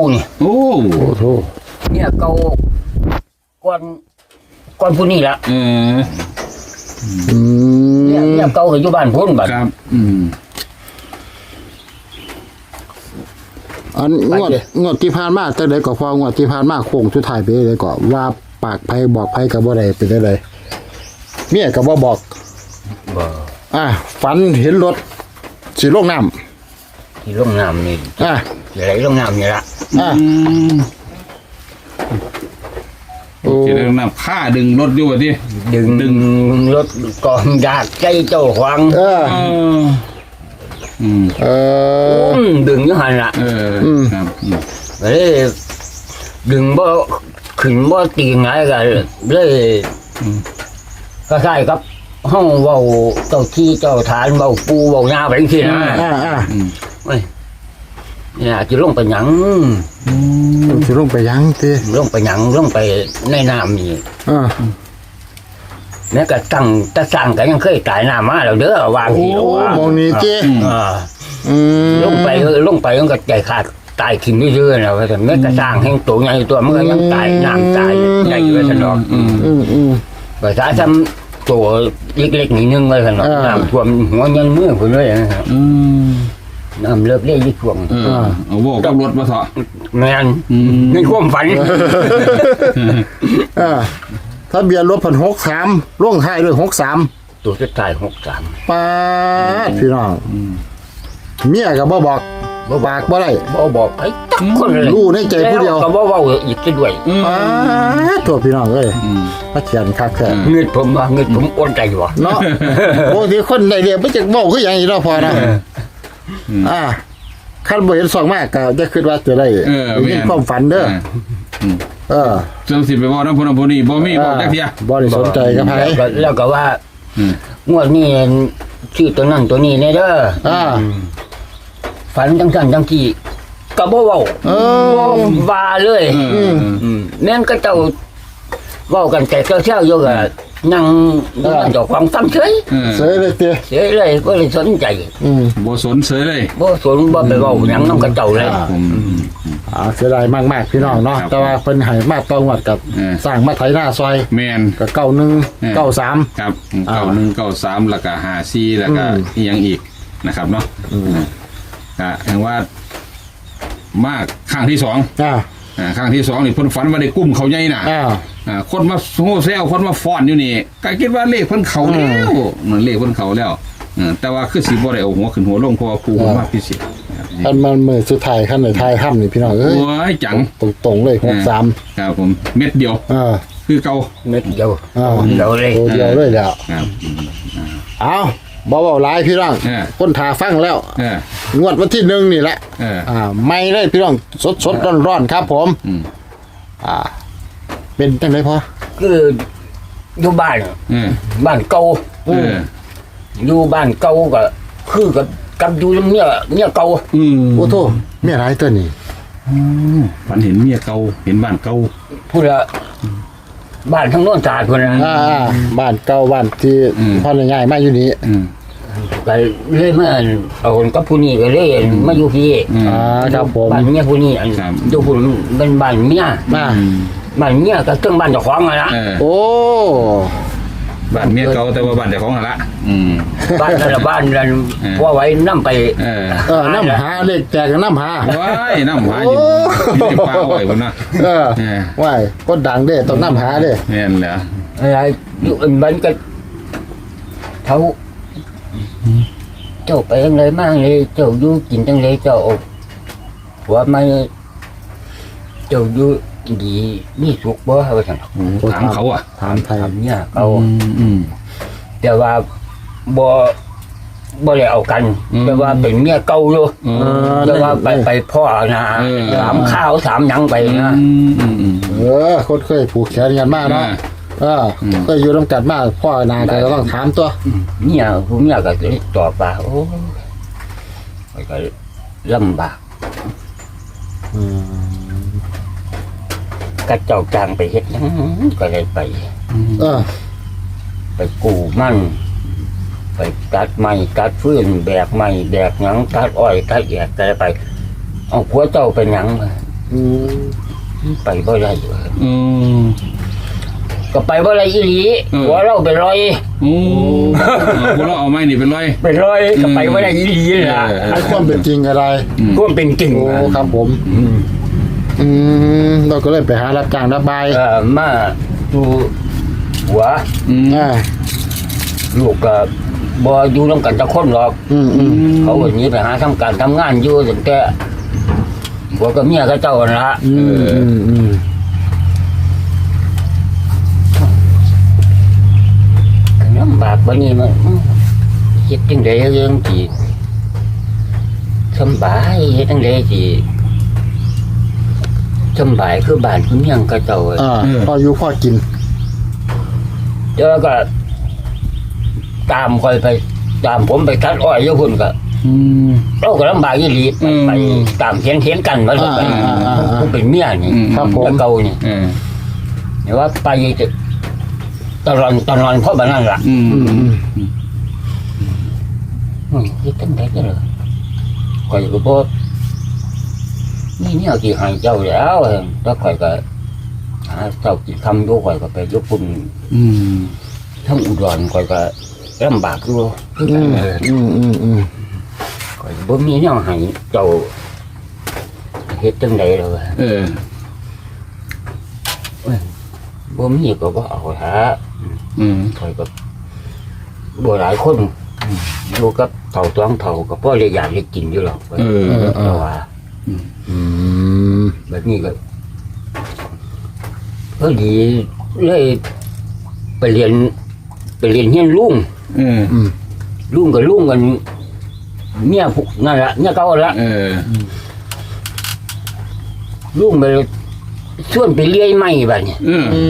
กูนี่โอ้โอ้โหเนี่ยเก่าก่อนก่อนผู้นี้ละเอออืเนี่ยมเนี่ยเก่าก็อยู่บ้านพุ่นบัด ครับอืมอันงวดงวดที่ผ่านมาแต่ใดก็พองวดที่ผ่านมาโค้งสุดท้ายไปเลยก็ว่าปากไผบอกไผก็บ่ได้เป็นได้เลยเมียก็บ่บอกบ่อะฝันเห็นรถสิลงน้ำที่ลงน้ำนี่อะไหลลงน้ำนี่ละ อะอืมโอ้จะได้นำค่าดึงรถอยู่ว่าดิดึงดึงรถกองยากใจเจ้าขวางเออเอออืมเอออุ้มดึงอยู่หันละเอออม ครับอืมเลยดึงบ่ขึ้นบ่ตีไงายกันเลยอืมก็ใช่ครับห้องเว้าเจ้าที่เจ้าฐานเว้าปูเว้าหน้าไปจังซี่นะอะอะอืมเว้ย เนี่ยจะลงไปหยังสิลงไปยังติลงไปหยังลงไปในน้ำนี่อะแม้กระตั้งตะสั่งก็ยังเคยตายน้ำมาแล้วเด้อวางโอ้ทีแล้วว่ามองนี่ติอ่าอืมลงไปลงไปมันก็ใจขาดตายทิ้งเรื่อยๆนะว่าแต่แม้กระสร้างแห่งตัวใหญ่ตัวมันก็ยังตายน้ำตายใหญ่ไว้สนอกอืม อืมอืม ภาษาทำตัวเล็กๆนิดนึงไว้สนอกเออ น้ำท่วมหัวยังมือคนเลยนะครับอืม น้ำเลิกเล่ยี่ช่วงเออเอาโว้กับรถมาเถอะแม่นอืมในความฝันอะทะเบียนรถพันหกสามลงท้ายด้วยหกสามตัวสุดท้ายหกสามป้าดพี่น้องเมียก็บ่บอกบ่ปากบ่ได้บ่บอกไปจักคนเลยรู้ในใจผู้เดียวแล้ก็บ่เว้าอีกซะด้วยอืมป้าดตัวพี่น้องเอ้ยอืมมาเขียนคักแท้เงินผมว่าเงินผมโอนใจอยู่ว่ะเนาะปกติคนได้เรียกบ่จักเว้าคือหยังอีกเนาะพอนะ อ่าคันบ่เห็นสองมากก็จะคิดว่าจะได้เออได้ยินความฝันเด้อเออเจ้าสิไปบอกน้ำพุน้ำพุนี่บ่มีบอกจักเทีย บ่ได้สนใจกับไผแล้วก็แล้วก็ว่าอืม งวดนี้ชื่อตัวนั้นตัวนี้แน่เด้ออ่า ฝันจังสันจังที่ก็บ่เว้าเออ ว่าเลย เออเอออืมแม่นก็เจ้าเว้ากันแต่เช้าๆอยู่ก็ นั่งนั่งเจ้าของฟังเฉยเออเสยเลยติเฉยเลยบ่ได้สนใจอืมบ่สนเสยเลยบ่สนบ่ไปเว้าหยังนำกับเจ้าเลยอ่าผม อ่าเสียดายมากๆพี่น้องเนาะครับแต่ว่าเพิ่นให้มาต้องวัดกับเออ สร้างมาไถหน้าซอยแมนก็เก้าหนึ่งเออ เก้าสาม ครับอ่าเก้าหนึ่งเก้าสามแล้วก็ห้าสี่แล้วก็อืมอีกอย่างอีกนะครับเนาะอืมก็แห่งว่ามากข้างที่สองอ่า อ่าข้างที่สองนี่เพิ่นฝันว่าได้กุ้มเขาใหญ่น่ะอ่า อ่าคนมาโห่แซวคนมาฟ้อนอยู่นี่ก็คิดว่าเลขเพิ่นเขาแล้วมันเลขเพิ่นเขาแล้วเออแต่ว่าคือสิบ่ได้เอาหัวขึ้นหัวลงเพราะว่าครูเพิ่นมาพิเศษนะครับอันมันมือสุดท้ายขั้นในท้ายค่ำนี่พี่น้องเอ้ยโอ้ยจังตรงตรงๆเลยหกสามครับผมเม็ดเดียว อ่าคือเก่า เม็ดเดียวอ่าเดียวเลย ตัวเดียวเลยแล้วครับ เอา บ่เบาหลายพี่น้องเออ คนทาฟังแล้ว เออ งวดวันที่หนึ่งนี่แหละเอออ่าไม่เลยพี่น้องสดสดร้อนร้อนๆครับผมอืมอ่า เป็นจังไรพอคืออยู่บ้านเออบ้านเก่าเอออยู่บ้านเก่าก็คือกับกับอยู่เนี่ยเนี่ยเก่าอืมโอ้โทเมียร้ายตัวนี้ฝันเห็นเมียเก่าเห็นบ้านเก่าพูดละ บ้านทั้งโน้นสะอาดคนนะอ่าอ่าบ้านเก่าบ้านที่อืม พ่อง่ายๆมาอยู่นี้ อืมก็เลยมาเอาคนกับผู้นี้ก็เลยมาอยู่พี่อืม อ่าครับผม บ้านเมียผู้นี้อันครับ อยู่ผู้เป็นบ้านเมียมา บ้านเมียก็เครื่องบ้านเจ้าของอะนะเออโอ้ บ้านเมียเก่าแต่ว่าบ้านเจ้าของนั่นละอืม บ้านแต่ละบ้านนั้นเออ พ่อไว้นํไปเออเออน้ำหาเลขแจกกับน้ำหา ว้ายน้ำหาอยู่อยู่ในป่าอ้อยพุ่นนะเออเออว่ายก็ดังเด้ต้องน้ำหาเด้แม่นแหละอะไรอยู่อันบ้านก็เขาเจ้าไปยังไงมากเลยเจ้าอยู่กินจังเลยเจ้าว่าไม่เจ้าอยู่ ดีมีสุขบ่ว่าซั่นโอ้ถามเขาอะถามไทยถามเนี่ยเขาอืมอืม แต่ว่าบ่บ่ได้เอากัน อืมแต่ว่าเป็นเมียเก่าอยู่เออแต่ว่าไปไปพ่อนะเออ ถามข้าวถามหยังไปอืนะมอืมอืม เออคนเคยผูกแขนกันมากเนาะอ่า เอออมเคยอยู่ร่วมกันมากพ่อนากันก็ต้องถามตัว เนี่ยผู้เมียก็เลยตอบว่าโอ้ยก็ลำบาก กระเจ้าจางไปเฮ็ดหยังก็เลยไป เออไปกู้มันไปตัดไม้ตัดฟืนแบกไม้แบกหยังตัดอ้อยตัดแอกอะไรไป เอาผัวเจ้าเป็นหยังอืมไปบ่ได้เว้ยอืม ก็ไปบ่ได้อีหลีเออหัวเราไปลอยโอ้พวกเราเอาไม้นี่เป็นร้อย ไปลอยก็ไปบ่ได้อีหลีล่ะเออไอ้ความเป็นจริงอะไรก็เป็นจริงโอ้นะครับผม อืม อืมเราก็เลยไปหารับจ้างรับบายเอ่อมาดูหัวอืมอ่าลูกก็บ่อยู่นํกันจักคนหรอก อืมอืมเขาก็หนีไปหาทำการทำงานอยู่ตั้งแต่ผัวกับเมียก็เจ้ากันละอืมอืมอืมลำบากบันนี้มันคิดจังไดเรื่องที่สำบายเฮ็ดจังไดที่ สำบายคือบ้านคือเมียงก็เจ้าอะอ่าพออยู่พอกิน แล้วก็ ตามคอยไป ตามผมไปตัดอ้อยอยู่พุ่นก็อืม เราก็ลำบากอีหลีอืมไปตามเห็นเห็นกันมาเลยอ่าอ่าอ่าอ่าผู้เป็นเมียนี่อืม ครับผมแต่เก่านี่เออเดี๋ยวว่าไปจะตลอดตลอดเพราะแบบนั้นล่ะ อืมอืมอืมอืมคิดตั้งแต่เลยข่อยก็บอก นี่เนี่ยที่ใหายเจ้าแล้วแล้วข่อยก็หาเจ้ากินคำอยู่ข่อยก็ไปยกปุ่นอืมทั้งอุดรข่อยก็ลำบากอยู่คืออืกันมเอออืมอืมอืมข่อยก็บ่มีแนวให้เจ้าเฮ็ดจังได๋เลยเออบ่มีก็บ่เอาหาอืมข่อยก็บ่หลายคนอยู่กับเฒ่าต้องเฒ่าก็พอได้อยากได้กินอยู่หรอกเออแต่ว่า อืมแบบนี้ก็ก็ดีเลยไปเรียน ไปเรียนเฮียนลุงเอออืมลุงกับลุงกันเนี่ยพวกนั่นละเนี่ยเก่าละเออลุงไปส่วนไปเลี้ยไม้บ้านี่เอออื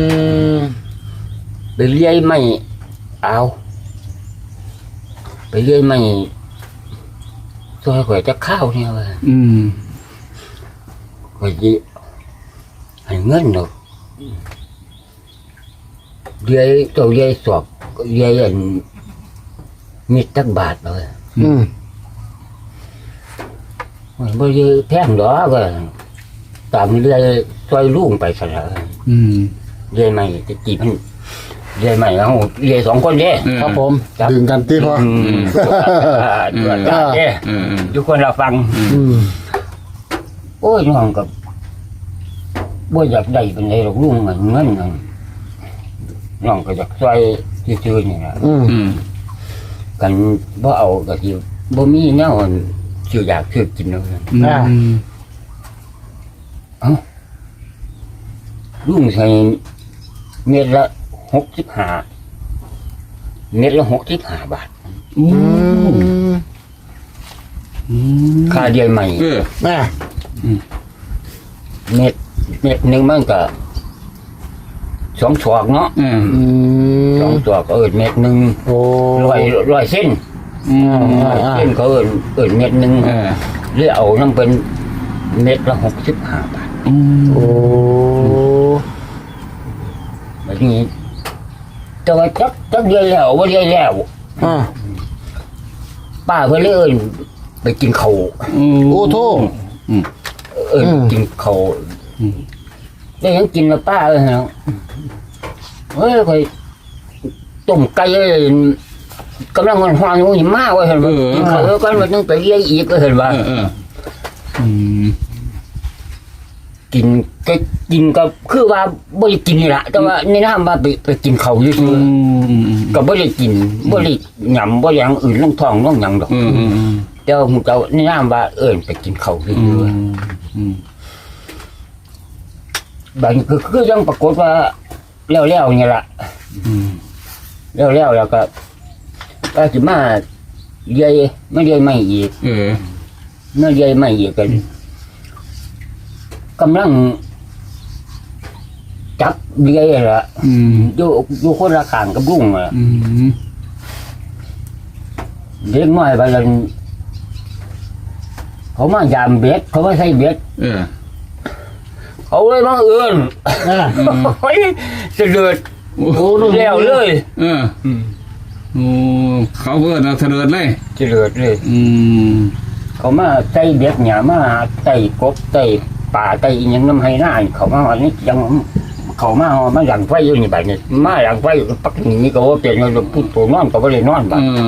มไปเลี้ยไม้เอาไปเลี้ยไม้ซอยข่อยจะข้าวเนี่ยว่าอืม ข่อยจะให้เงินดอกเลี้ยเจ้าเลี้ยสอบเลี้ยอันมีตักบาทเลยอืมมันบ่ได้แพงดอกก็ตามเรื่อยซอยลุงไปซะแล้วอืมเรื่อยใหม่จะจีบมันเรื่อยใหม่แล้วเรื่อยสองคนเด้เออครับผมครับดึงกันตีพออืมตรวจตรวจเด้เออเออทุกคนเราฟัง อืม โอ้ยน้องกับบ่อยากได้เป็นไรหรอกลุงมันเงินนั่นน้องก็อยากซอยซื่อๆนี่ล่ะอืมอืมกันบ่เอาก็สิบ่มีแนวสิอยากซื้อกินเลยอ่าลุงใช้เม็ดละหกสิบห้าเม็ดละหกสิบห้าบาทโอ้อืมอืมค่าเดียวใหม่ เออ แม่เม็ดเม็ดหนึ่งมันก็สองศอกเนาะเอออืสองมศอกก็เอิดเม็ดหนึ่งโอ้ร้อยร้อยเส้นอืมร้อยเส้นเขาเอิดเอิดเม็ดหนึ่งเออหรือเอาน้ำเป็นเม็ดละหกสิบห้าบาทอืมโอ้แบบนี้แต่ว่าจักจักเดียวแล้วว่าเดียวแล้วอ่าป้าเพื่อนเลยเอินไปกินเขาวโอ้โทษ เอินอืมกินเขาวอืมได้ยังกินมาป้าเลยนะเฮ้ยคอยต้มไก่เลยกำลังมันหวานอยู่หิมากว่าเห็นว่ากินเขาวกันมันต้องไปเลี้ยงอีกก็เห็นว่าเออเอออืมกินก็กินก็คือว่าบ่ได้กินนี่แหละแต่ว่าในน้ำว่าไปไปกินเขาวอยู่อืซื่อมอืมอืมก็บ่ได้กินบ่ได้หยำบ่อย่างอื่นลงท้องลงหยังดอก อืมอืมอืมแต่ว่าผมเจ้าในน้ำว่าเอิ้นไปกินเขาวซื่อือมอืมๆบางคือคือยังปรากฏว่าแล้วๆนี่ล่ะอืมแล้วๆแล้วก็ก็สิมาเลี้ยไม่เลี้ยไม่อีกเออ เมื่อเลี้ยไม่อีกกันกำลัง จับเลี้ยล่ะอืมอยู่อยู่คนละข้างกับลุงอะ อืม เด็กน้อยไปแล้ว เขามายามเบ็ดเขาไม่ใช่เบ็ดเออ เขาเลยมาเอื่นอ่าโอ้ยเสด็จโอ้โอ้ดูแล้วเลยเออโอ้เขาเพิ่นเอาเสด็จเลย เสด็จเลย อืมเขามาใส่เบ็ดหยามาใส่กบใส่ป่าไตอีหยังน้ำให้หน้าเขามาอันนี้ยัง เขามาเอามาหลังไฟอยู่นี่บัดนี้มาหลังไฟปักนี่ก็ว่าเป็นว่าพูดตัวนอนก็บ่ได้นอนบัดเอ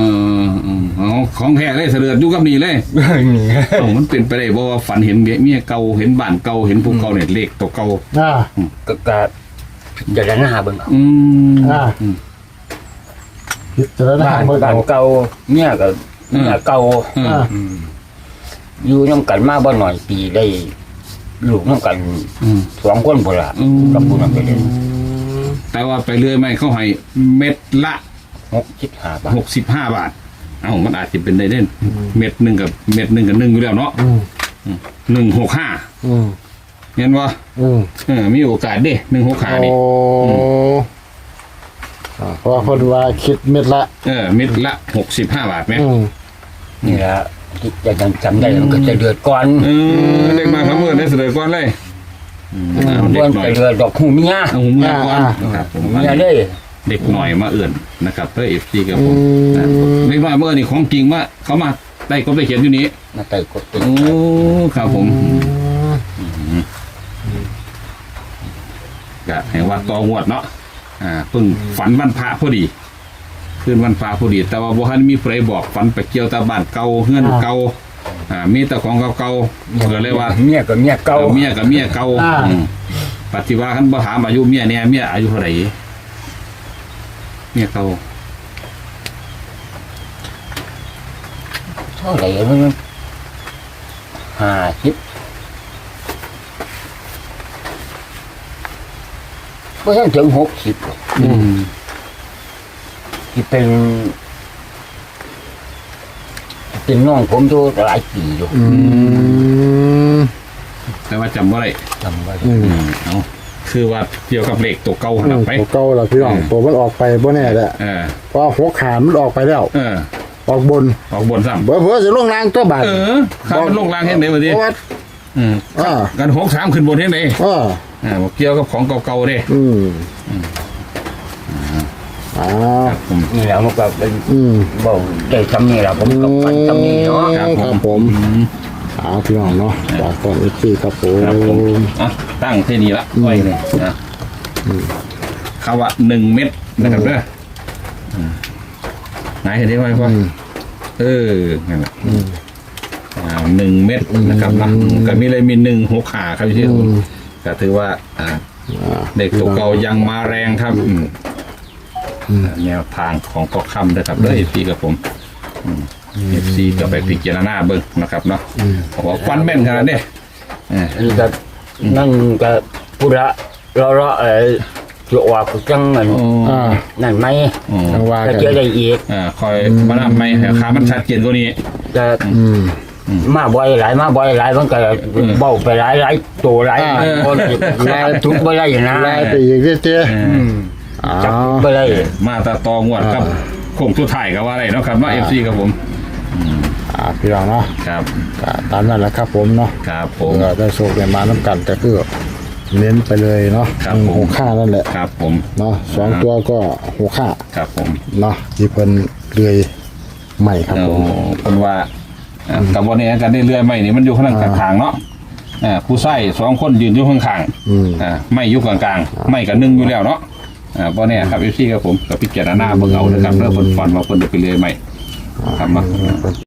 ออืมเอาของแท้เลยเสด็จอยู่กับนี่เลยนี่เอ้ามันเป็นไปได้บ่ว่าฝันเห็นเมียเก่าเห็นบ้านเก่าเห็นภูเก่าเนี่ยเลขตัวเก่าอ่าก็ก็จะได้หน้าเบิ่งเอาอืมอ่าพิจารณาบ้านเมื่อบ้าเก่านเก่าเนี่ยก็เนี่ยเก่าเอออ่าอืมอยู่น้ำกันมาบ่หน่อยปีได้ ลูกน้ำกันอืม สองคนพุ่นละอืม กับผู้นั้นไปเลยแต่ว่าไปเรื่อยไม่เขาให้เม็ดละ หกสิบห้าบาทหกสิบห้าบาท เอ้ามันอาจจะเป็นได้เด่นเม็ดหนึ่งกับเม็ดหนึ่งกับหนึ่งอยู่แล้วเนาะอืมหนึ่งหกห้าอืมเห็นว่าอืมเออมีโอกาสเด้หนึ่งหกห้าโอ้นี่อ่าเพราะว่าคนว่าคิดเม็ดละ เออเม็ดละหกสิบห้าบาทไหมอืมนี่ละ ที่จะจำจำได้มันก็จะเดือดก่อนเออเด็กมาครับเมื่อได้เสด็จก่อนเลยอืมเอาเด็เดืกอนหน่อจะยเดือดดอกหูเมียเอาหูเมียก่อนครับผมหูเมียเลยเด็กหน่อยมาเอื่นนะครับเพื่อเอฟซีกับอืผมมนะเด็กน้อยเมื่อนี่ของจริงว่าเขามาได้ก็ได้เขียนอยู่นี้มาไต่กดติดโอ้ครับผมก็เห็นว่าตองวดเนาะอ่าเพิ่งฝันวันพระพอดี คืนวันพระพอดี แต่ว่าบ่ทันมีใครบอกฝันไปเกี่ยวแตาบ้านเก่าเฮือนเก่าอ่ามีแต่ของเก่าๆก็เลยว่าเมียกับเมียเก่าเอาเมียกับเมียเก่าอ่า อืมปฏิว่าคันบ่ถามอายุเมียเนี่ยเมียอายุเท่าไหร่เมียเก่าเท่าไหร่มันห้าสิบเพราะฉะนั้นถึงหกสิบอืม ที่เป็นเป็นน้องผมอยู่หลายปีอยู่อืมแต่ว่าจำบ่ได้จำไว้อืมอืมเอาคือว่าเกี่ยวกับเลขตัวเก่าหันไป ตัวเก่าล่ะพี่น้องอืม ตัวมันออกไปบ่แน่แหละเออ เพราะหัวขานมันออกไปแล้ว เออ ออกบนออกบนซ้ำเบอร์เบอร์จะลงล่างตัวบาทเออข้ามมันลงล่างเห็นไหนวะทีเพราะว่าอืมอ่ากันหกสามขึ้นบนเห็นไหนอ่า อ่าบอกเกี่ยวกับของเก่าๆเด้อืม อ่าครับผมนี่แหละมันก็เป็นอืม บอกได้ทำนี่แหละผมก็ฝันทำนี่เนาะครับผมเอาพี่น้องเนาะจากตอนเอฟซีครับผมครับผมอะตั้งที่นี่ละไว้เลยนะคำว่าหนึ่งเม็ดนะครับเด้ออืมไหนเห็นได้ไหมพ่ออืมเออนั่นแหละอ่าหนึ่งเม็ดนะครับนะก็มีเลยมีหนึ่งหัวขาครับพี่คุณก็ถือว่าอ่า อ่า เด็กตัวเก่ายังมาแรงครับอืม แนวทางของกอคำนะครับเลยพี่กับผมเอฟซีก็ไปพิจารณาเบิ่งนะครับเนาะบอกว่าฟันแม่นขนาดนี้เอออันนี้ก็นั่นก็พุระเราเราเออจะออกจังเงินอ่านั่นไหมอ๋อจังว่าก็กันเจอได้อีกอ่าคอยมาทำไม่ให้ขามันชัดเจนกว่านี้จะอืมมาบ่อยหลายมาบ่อยหลายมันก็เบ้าไปหลายหลายตัวหลายอ่าคนหลายทุกบ่ได้นะไล่ไปอีกเรื่ อยเอออืมๆอ๋อจับบ่ได้ มาตาตองวดครับคงทุกถ่ายกับว่าอะไรเนาะครับเนาะเอฟซีครับผมอ่าพี่น้องเนาะครับก็ตามนั้นแหละครับผมเนาะครับผมเออได้โชคได้มาน้ำกันก็คือเน้นไปเลยเนาะครับผม หกข้านั่นแหละครับผมเนาะสองตัวก็หกข้าครับผมเนาะที่เพิ่นเลื่อยใหม่ครับเราผมคนว่าอ่ากับวันนี้กันได้เรื่อยไม่นี่มันอยู่ข้างกลางๆเนาะอ่าผู้ใส่สองคนยืนอยู่ข้างๆอืม อ่าไม่อยู่กลางๆไม่กับหนึ่งอยู่แล้วเนาะ อ่าเพราะเนี่ยครับพี่ครับผมกับพิจารณาเบิ่งเอานะครับเรื่องฝนฟันว่าฝนจะไปเรื่อยไหมครับมา